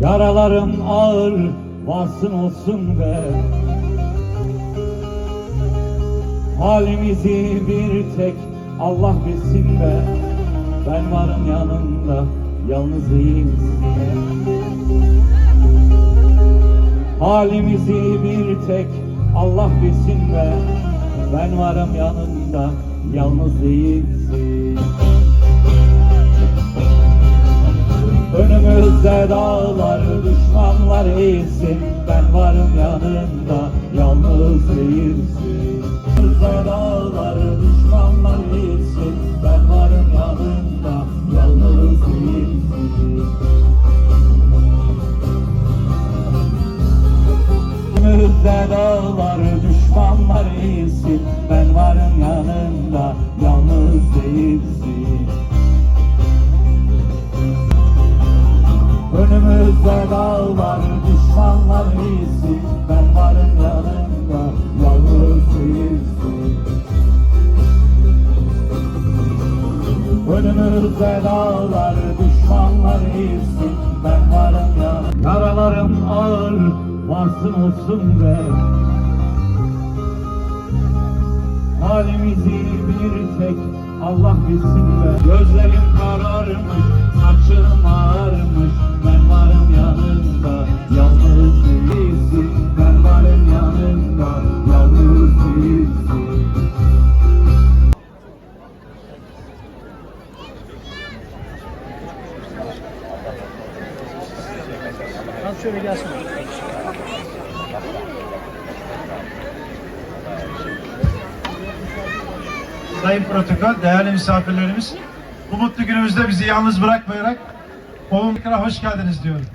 Yaralarım ağır varsın olsun be. Halimizi bir tek Allah bilsin be. Ben varım yanında yalnız değilsin Halimizi bir tek Allah bilsin be. Ben varım yanında yalnız değilsin Önümüzde dağlar, düşmanlar eğilsin Ben varım yanında, yalnız değilsin. Önümüzde dağlar, düşmanlar eğilsin Ben varım yanında, yalnız değilsin. Önümüzde dağlar, düşmanlar eğilsin Ben dağlar, düşmanlar izi Ben varım yanında, yalnız değilsin. Önümüzde dağlar, düşmanlar izi Ben varım yanında Yaralarım ağır, varsın olsun be. Halimizi bir tek Allah bilsin be. Gözlerim kararmış, saçım ağarmış. Ben yanında, yalnız değilsin Ben varım yanında, yalnız değilsin şöyle gelsin. Sayın Protokol, değerli misafirlerimiz, bu mutlu günümüzde bizi yalnız bırakmayarak Ovumkır'a hoş geldiniz diyorum.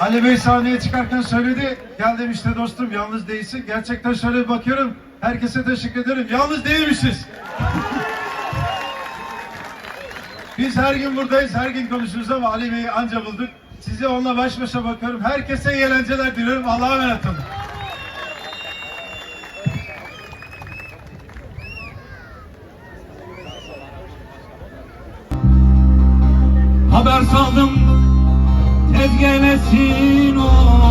Ali Bey sahneye çıkarken söyledi, gel demişti dostum yalnız değilsin. Gerçekten şöyle bir bakıyorum, herkese teşekkür ederim. Yalnız değilmişiz. Biz her gün buradayız, her gün konuşuyoruz ama Ali Bey'i anca bulduk. Sizi onunla baş başa bakıyorum. Herkese eğlenceler diliyorum. Allah'a emanet olun. Haber saldım tezgelesin oy